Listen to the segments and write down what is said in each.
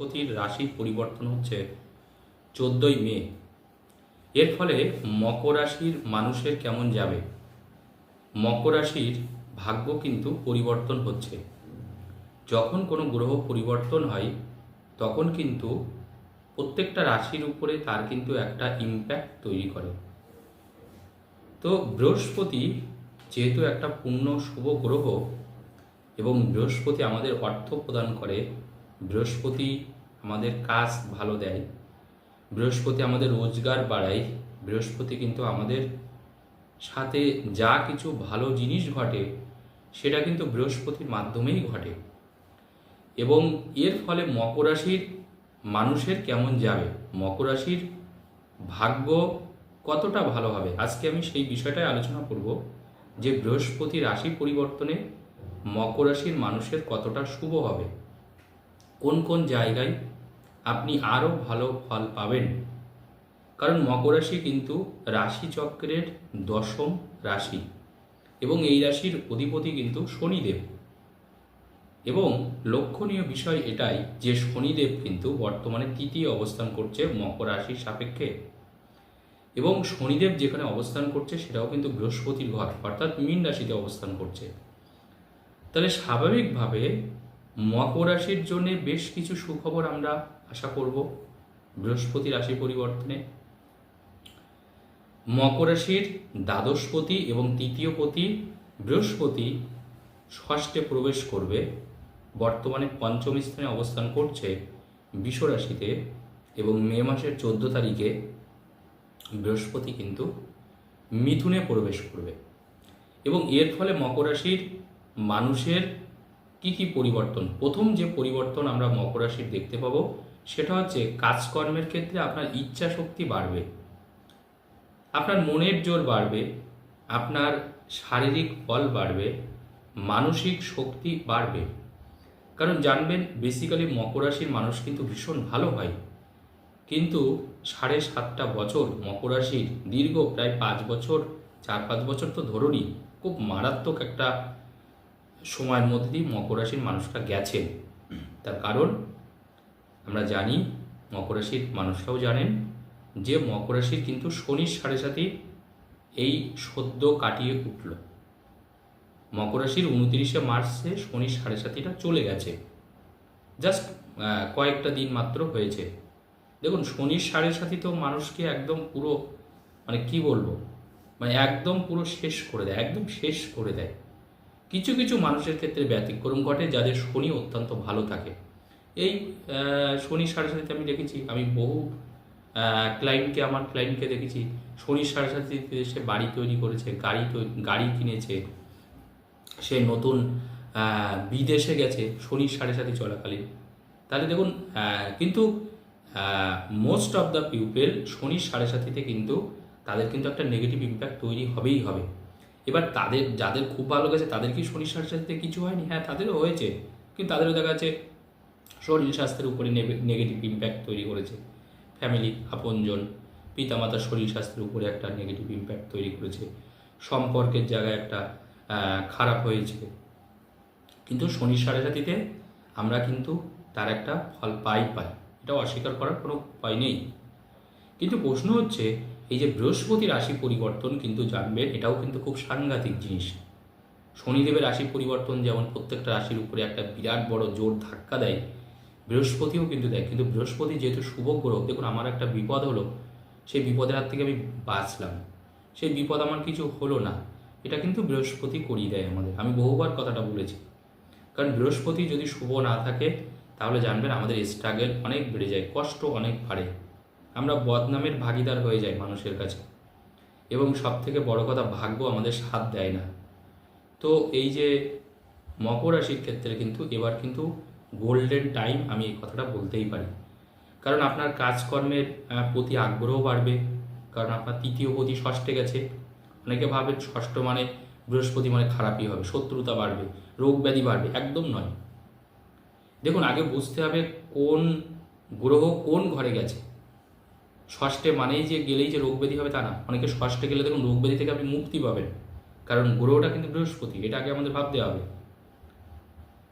বৃহস্পতির রাশি পরিবর্তন হচ্ছে চোদ্দোই মে। এর ফলে মকর রাশির মানুষের কেমন যাবে? মকর রাশির ভাগ্য কিন্তু পরিবর্তন হচ্ছে। যখন কোনো গ্রহ পরিবর্তন হয়, তখন কিন্তু প্রত্যেকটা রাশির উপরে তার কিন্তু একটা ইম্প্যাক্ট তৈরি করে। তো বৃহস্পতি যেহেতু একটা পূর্ণ শুভ গ্রহ এবং বৃহস্পতি আমাদের অর্থ প্রদান করে বৃহস্পতি আমাদের কাজ ভালো দেয়, বৃহস্পতি আমাদের রোজগার বাড়ায়, বৃহস্পতি কিন্তু আমাদের সাথে যা কিছু ভালো জিনিস ঘটে, সেটা কিন্তু বৃহস্পতির মাধ্যমেই ঘটে। এবং এর ফলে মকর রাশির মানুষের কেমন যাবে? মকর রাশির ভাগ্য কতটা ভালো হবে? আজকে আমি সেই বিষয়টাই আলোচনা করব যে বৃহস্পতি রাশি পরিবর্তনে মকর রাশির মানুষের কতটা শুভ হবে। কোন কোন জায়গায় আপনি আরও ভালো ফল পাবেন? কারণ মকর রাশি কিন্তু রাশিচক্রের দশম রাশি এবং এই রাশির অধিপতি কিন্তু শনিদেব। এবং লক্ষণীয় বিষয় এটাই যে শনিদেব কিন্তু বর্তমানে তৃতীয় অবস্থান করছে মকর রাশির সাপেক্ষে। এবং শনিদেব যেখানে অবস্থান করছে সেটাও কিন্তু বৃহস্পতির ঘর অর্থাৎ মীন রাশিতে অবস্থান করছে। তাহলে স্বাভাবিকভাবে মকর রাশির জন্য বেশ কিছু সুখবর আমরা আশা করব। বৃহস্পতি রাশি পরিবর্তনে। মকর রাশির দ্বাদশপতি এবং তৃতীয় পতি বৃহস্পতি ষষ্ঠে প্রবেশ করবে। বর্তমানে পঞ্চম স্থানে অবস্থান করছে রাশিতে এবং মে মাসের চোদ্দ তারিখে বৃহস্পতি কিন্তু মিথুনে প্রবেশ করবে। এবং এর ফলে মকর রাশির মানুষের কি কি পরিবর্তন? প্রথম যে পরিবর্তন আমরা মকর রাশির দেখতে পাবো, সেটা হচ্ছে কাজকর্মের ক্ষেত্রে আপনার ইচ্ছা শক্তি বাড়বে, আপনার মনের জোর বাড়বে, আপনার শারীরিক বল বাড়বে, মানসিক শক্তি বাড়বে। কারণ জানবেন বেসিক্যালি মকর রাশির মানুষ কিন্তু ভীষণ ভালো হয়। কিন্তু সাড়ে সাতটা বছর মকর রাশির দীর্ঘ প্রায় পাঁচ বছর, চার পাঁচ বছর তো ধরুনই, খুব মারাত্মক একটা সময়ের মধ্যে দিয়ে মকর রাশির মানুষটা গেছেন। তার কারণ, আমরা জানি মকর রাশির মানুষরাও জানেন যে মকর রাশির কিন্তু শনির সাড়ে সাথে এই সদ্য কাটিয়ে উঠল। মকর রাশির উনত্রিশে মার্চে শনির সাড়ে সাতিটা চলে গেছে। জাস্ট কয়েকটা দিন মাত্র হয়েছে। দেখুন, শনির সাড়ে সাথী তো মানুষকে একদম পুরো মানে কি বলব? মানে একদম পুরো শেষ করে দেয়, একদম শেষ করে দেয়। কিছু কিছু মানুষের ক্ষেত্রে ব্যতিক্রম ঘটে যাদের শনি অত্যন্ত ভালো থাকে। এই আহ, শনি সাড়ে সাথীতে আমি দেখেছি আমি বহু ক্লায়েন্টকে আমার ক্লায়েন্টকে দেখেছি শনির সাড়ে সাথীতে সে বাড়ি তৈরি করেছে গাড়ি গাড়ি কিনেছে সে নতুন বিদেশে গেছে শনির সাড়ে সাথে চলাকালীন। তাহলে দেখুন কিন্তু মোস্ট অফ দ্য পিউপেল শনির সাড়ে সাথীতে কিন্তু তাদের কিন্তু একটা নেগেটিভ ইম্প্যাক্ট তৈরি হবেই হবে। এবার তাদের, যাদের খুব ভালো গেছে, তাদের কি শনির সাড়ে সাথীতে কিছু হয়নি? হ্যাঁ তাদেরও হয়েছে। কিন্তু তাদেরও দেখা যাচ্ছে শরীর স্বাস্থ্যের উপরে নেগেটিভ ইম্প্যাক্ট তৈরি করেছে। ফ্যামিলি আপনজন, পিতামাতার শরীর স্বাস্থ্যের উপরে একটা নেগেটিভ ইম্প্যাক্ট তৈরি করেছে। সম্পর্কের জায়গায় একটা খারাপ হয়েছে। কিন্তু শনির সাড়ে সাথীতে আমরা কিন্তু তার একটা ফল পাই পাই। এটা অস্বীকার করার কোনো উপায় নেই। কিন্তু প্রশ্ন হচ্ছে এই যে বৃহস্পতি রাশি পরিবর্তন কিন্তু জানবেন এটাও কিন্তু খুব সাংঘাতিক জিনিস। শনিদেবের রাশি পরিবর্তন যেমন প্রত্যেকটা রাশির উপরে একটা বিরাট বড় জোর ধাক্কা দেয়, বৃহস্পতিও কিন্তু দেয়। কিন্তু বৃহস্পতি যেহেতু শুভ গ্রহ, দেখুন আমার একটা বিপদ হলো, সেই বিপদের হাত থেকে আমি বাঁচলাম। সেই বিপদ আমার কিছু হলো না। এটা কিন্তু বৃহস্পতি করিয়ে দেয় আমাদের। আমি বহুবার কথাটা বলেছি। কারণ বৃহস্পতি যদি শুভ না থাকে, তাহলে জানবেন আমাদের স্ট্রাগল অনেক বেড়ে যায়, কষ্ট অনেক বাড়ে। আমরা বদনামের ভাগিদার হয়ে যাই মানুষের কাছে। এবং সব থেকে বড় কথা, ভাগ্য আমাদের সাথ দেয় না। তো এই যে মকর রাশির ক্ষেত্রে কিন্তু, এবার কিন্তু গোল্ডেন টাইম আমি এই কথাটা বলতেই পারি। কারণ আপনার কাজকর্মের প্রতি আগ্রহ বাড়বে। কারণ আপনার তৃতীয় প্রতি ষষ্ঠে গেছে। অনেকে ভাবে ষষ্ঠ মানে বৃহস্পতি মানে খারাপই হবে, শত্রুতা বাড়বে, রোগ ব্যাধি বাড়বে, একদম নয়। দেখুন, আগে বুঝতে হবে কোন গ্রহ কোন ঘরে গেছে। ষষ্ঠে মানেই যে গেলেই যে রোগ ব্যাধি হবে তা না। অনেকে ষষ্ঠে গেলে দেখুন রোগ ব্যাধি থেকে আপনি মুক্তি পাবেন। কারণ গ্রহটা কিন্তু বৃহস্পতি, এটা আগে আমাদের ভাবতে হবে।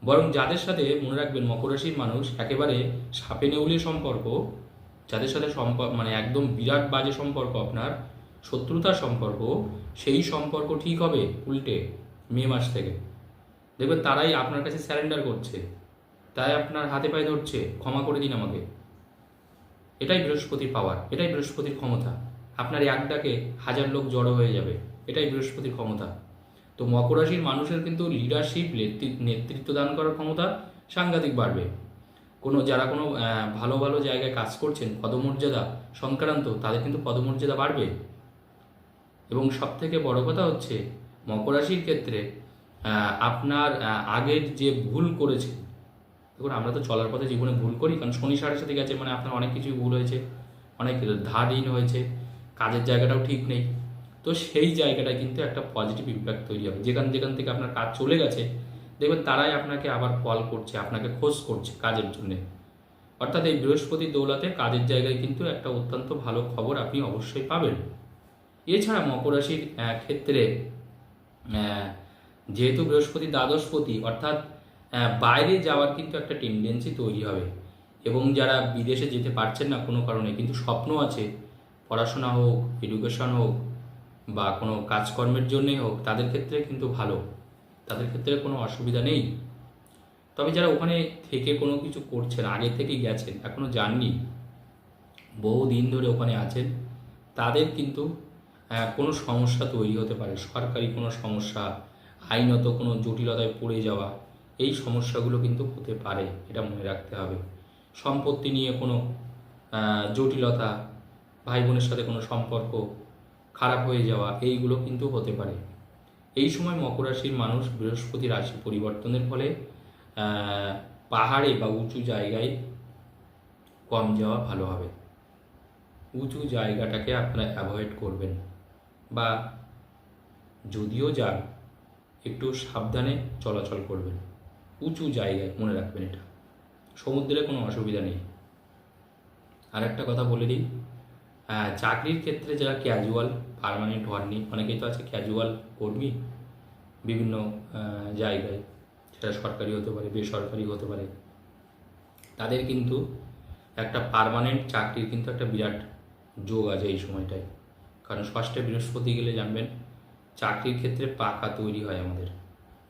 বরং যাদের সাথে, মনে রাখবেন, মকর রাশির মানুষ একেবারে সাপে নেউলির সম্পর্ক, যাদের সাথে সম্পর্ক মানে একদম বিরাট বাজে সম্পর্ক আপনার, শত্রুতার সম্পর্ক, সেই সম্পর্ক ঠিক হবে উল্টে মে মাস থেকে। দেখবেন তারাই আপনার কাছে স্যারেন্ডার করছে। তাই আপনার হাতে পায়ে ধরছে। ক্ষমা করে দিন আমাকে। এটাই বৃহস্পতির পাওয়ার এটাই বৃহস্পতির ক্ষমতা। আপনার এক ডাকে হাজার লোক জড়ো হয়ে যাবে, এটাই বৃহস্পতির ক্ষমতা। তো মকর রাশির মানুষের কিন্তু লিডারশিপ নেতৃত্ব দান করার ক্ষমতা সাংঘাতিক বাড়বে। কোনো, যারা কোনো ভালো ভালো জায়গায় কাজ করছেন, পদমর্যাদা, সংক্রান্ত, তাদের কিন্তু পদমর্যাদা বাড়বে। এবং সব থেকে বড় কথা হচ্ছে, মকর রাশির ক্ষেত্রে আপনার আগের যে ভুল করেছে দেখুন, আমরা তো চলার পথে জীবনে ভুল করি, কারণ শনি সাড়ে সাথে গেছে মানে আপনার অনেক কিছুই ভুল হয়েছে, অনেক ধারহীন হয়েছে, কাজের জায়গাটাও ঠিক নেই। তো সেই জায়গাটা কিন্তু একটা পজিটিভ ইম্প্যাক্ট তৈরি হবে। যেখান যেখান থেকে আপনার কাজ চলে গেছে, দেখবেন তারাই আপনাকে আবার কল করছে, আপনাকে খোঁজ করছে কাজের জন্যে। অর্থাৎ এই বৃহস্পতির দৌলাতে কাজের জায়গায় কিন্তু একটা অত্যন্ত ভালো খবর আপনি অবশ্যই পাবেন। এছাড়া মকর রাশির ক্ষেত্রে যেহেতু বৃহস্পতি দ্বাদশপতি অর্থাৎ বাইরে যাওয়ার কিন্তু একটা টেন্ডেন্সি তৈরি হবে। এবং যারা বিদেশে যেতে পারছেন না কোনো কারণে, কিন্তু স্বপ্ন আছে, পড়াশোনা হোক এডুকেশন হোক, বা কোনো কাজকর্মের জন্যই হোক, তাদের ক্ষেত্রে কিন্তু ভালো। তাদের ক্ষেত্রে কোনো অসুবিধা নেই। তবে যারা ওখানে থেকে কোনো কিছু করছেন, আগে থেকেই গেছেন, এখনও যাননি, বহু দিন ধরে ওখানে আছেন, তাদের কিন্তু কোনো সমস্যা তৈরি হতে পারে। সরকারি কোনো সমস্যা, আইনত কোনো জটিলতায় পড়ে যাওয়া এই সমস্যাগুলো কিন্তু হতে পারে, এটা মনে রাখতে হবে। সম্পত্তি নিয়ে কোনো জটিলতা ভাই বোনের সাথে কোনো সম্পর্ক, খারাপ হয়ে যাওয়া, এইগুলো কিন্তু হতে পারে। এই সময় মকর রাশির মানুষ বৃহস্পতি রাশি পরিবর্তনের ফলে পাহাড়ে বা উঁচু জায়গায় কম যাওয়া ভালো হবে। উঁচু জায়গাটাকে আপনারা অ্যাভয়েড করবেন বা যদিও যান, একটু সাবধানে চলাচল করবেন। উঁচু জায়গায়, মনে রাখবেন এটা। সমুদ্রে কোনো অসুবিধা নেই। আর একটা কথা বলে দিই চাকরির ক্ষেত্রে যারা ক্যাজুয়াল পার্মানেন্ট হননি অনেকেই তো আছে ক্যাজুয়াল কর্মী বিভিন্ন জায়গায়। সেটা সরকারি হতে পারে, বেসরকারি হতে পারে। তাদের কিন্তু একটা পার্মানেন্ট চাকরির কিন্তু একটা বিরাট যোগ আছে এই সময়টায়। কারণ ষষ্ঠে বৃহস্পতি গেলে জানবেন, চাকরির ক্ষেত্রে পাকা তৈরি হয় আমাদের।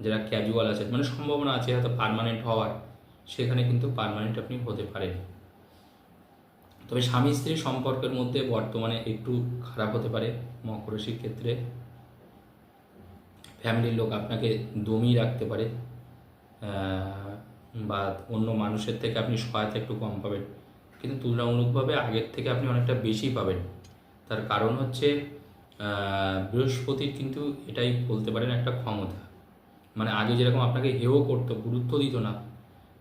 যারা ক্যাজুয়াল আছে মানে সম্ভাবনা আছে, হয়তো পার্মানেন্ট হওয়ার, সেখানে কিন্তু পার্মানেন্ট আপনি হতে পারেন। তবে স্বামী স্ত্রী সম্পর্কের মধ্যে বর্তমানে একটু খারাপ হতে পারে মকর রাশির ক্ষেত্রে। ফ্যামিলির লোক আপনাকে দমিয়ে রাখতে পারে বা অন্য মানুষের থেকে আপনি সহায়তা একটু কম পাবেন। কিন্তু তুলনামূলকভাবে আগের থেকে আপনি অনেকটা বেশি পাবেন। তার কারণ হচ্ছে বৃহস্পতির কিন্তু এটাই বলতে পারেন একটা ক্ষমতা। মানে আগে যেরকম আপনাকে হেও করতো, গুরুত্ব দিত না,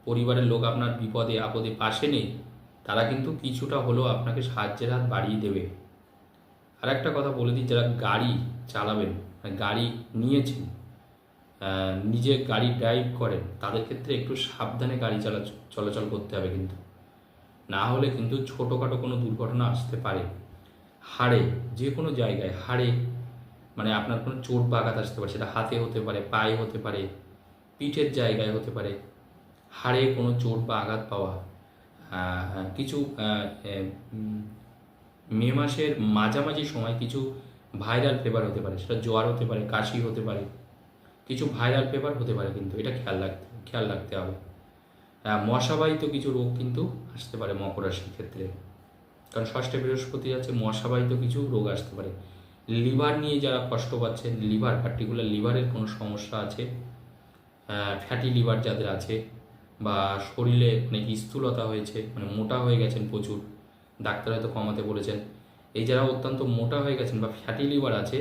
পরিবারের লোক আপনার বিপদে, আপদে পাশে নেই, তারা কিন্তু কিছুটা হলেও আপনাকে সাহায্যের হাত বাড়িয়ে দেবে। আর একটা কথা বলে দিই, যারা গাড়ি চালাবেন মানে গাড়ি নিয়েছেন নিজে গাড়ি ড্রাইভ করেন, তাদের ক্ষেত্রে একটু সাবধানে গাড়ি চালা, চলাচল করতে হবে কিন্তু। না হলে কিন্তু ছোটোখাটো কোনো দুর্ঘটনা আসতে পারে। হাড়ে যে কোনো জায়গায় হাড়ে মানে আপনার কোনো চোট বা আঘাত আসতে পারে, সেটা হাতে হতে পারে, পায়ে হতে পারে, পিঠের জায়গায় হতে পারে, হাড়ে কোনো চোট বা আঘাত পাওয়া কিছু মে মাসের মাঝামাঝি সময় কিছু ভাইরাল ফেভার হতে পারে, সেটা জ্বর হতে পারে, কাশি হতে পারে, কিছু ভাইরাল ফেভার হতে পারে কিন্তু এটা খেয়াল রাখতে খেয়াল রাখতে হবে। মশাবাহিত কিছু রোগ কিন্তু আসতে পারে মকর রাশির ক্ষেত্রে, কারণ ষষ্ঠে বৃহস্পতি আছে মশাবাহিত কিছু রোগ আসতে পারে। লিভার নিয়ে যারা কষ্ট পাচ্ছেন, লিভার পার্টিকুলার লিভারের কোনো সমস্যা আছে? ফ্যাটি লিভার যাদের আছে বা শরীরে অনেক স্থূলতা হয়েছে মানে মোটা হয়ে গেছেন প্রচুর, ডাক্তার হয়তো কমাতে বলেছেন। এই যারা অত্যন্ত মোটা হয়ে গেছেন বা ফ্যাটি লিভার আছে,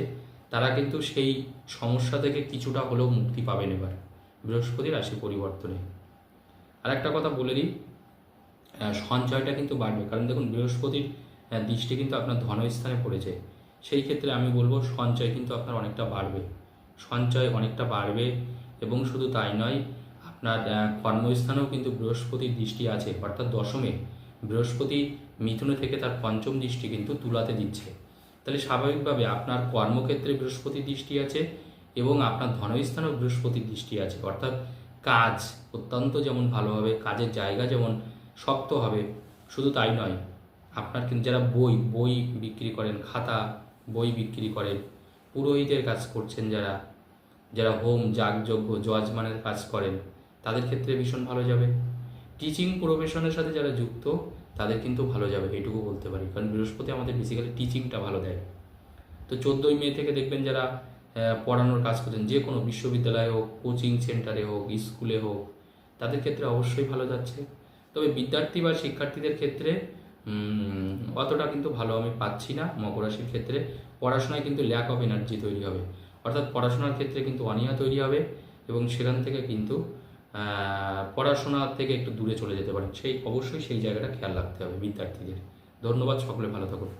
তারা কিন্তু সেই সমস্যা থেকে কিছুটা হলেও মুক্তি পাবেন এবার। বৃহস্পতি রাশি পরিবর্তনে। আর একটা কথা বলে দিই সঞ্চয়টা কিন্তু বাড়বে। কারণ দেখুন, বৃহস্পতির দৃষ্টি কিন্তু আপনার ধনস্থানে পড়েছে। সেই ক্ষেত্রে আমি বলব সঞ্চয় কিন্তু আপনার অনেকটা বাড়বে। সঞ্চয় অনেকটা বাড়বে এবং শুধু তাই নয়, আপনার কর্মস্থানেও কিন্তু বৃহস্পতির দৃষ্টি আছে, অর্থাৎ দশমে বৃহস্পতি মিথুনে থেকে তার পঞ্চম দৃষ্টি কিন্তু তুলাতে দিচ্ছে। তাহলে স্বাভাবিকভাবে আপনার কর্মক্ষেত্রে বৃহস্পতির দৃষ্টি আছে এবং আপনার ধনস্থানেও বৃহস্পতির দৃষ্টি আছে, অর্থাৎ কাজ অত্যন্ত যেমন ভালো হবে কাজের জায়গা যেমন শক্ত হবে, শুধু তাই নয়, আপনার কিন্তু যারা বই বই বিক্রি করেন, খাতা বই বিক্রি করেন। পুরোহিতের কাজ করছেন যারা। যারা হোম, যাগযজ্ঞ, যজমানের কাজ করেন, তাদের ক্ষেত্রে ভীষণ ভালো যাবে। টিচিং প্রফেশনের সাথে যারা যুক্ত, তাদের কিন্তু ভালো যাবে এটুকু বলতে পারি। কারণ বৃহস্পতি আমাদের বেসিক্যালি টিচিংটা ভালো দেয়। তো চোদ্দোই মে থেকে দেখবেন যারা পড়ানোর কাজ করছেন, যে কোনো বিশ্ববিদ্যালয়ে হোক কোচিং সেন্টারে হোক স্কুলে হোক, তাদের ক্ষেত্রে অবশ্যই ভালো যাচ্ছে। তবে বিদ্যার্থী বা শিক্ষার্থীদের ক্ষেত্রে অতটা কিন্তু ভালো আমি পাচ্ছি না মকর রাশির ক্ষেত্রে। পড়াশোনায় কিন্তু ল্যাক অফ এনার্জি তৈরি হবে। অর্থাৎ পড়াশোনার ক্ষেত্রে কিন্তু অনিয়া তৈরি হবে এবং সেখান থেকে কিন্তু পড়াশোনা থেকে একটু দূরে চলে যেতে পারে। সেই, অবশ্যই সেই জায়গাটা খেয়াল রাখতে হবে বিদ্যার্থীদের। ধন্যবাদ, সকলে ভালো থাকুন।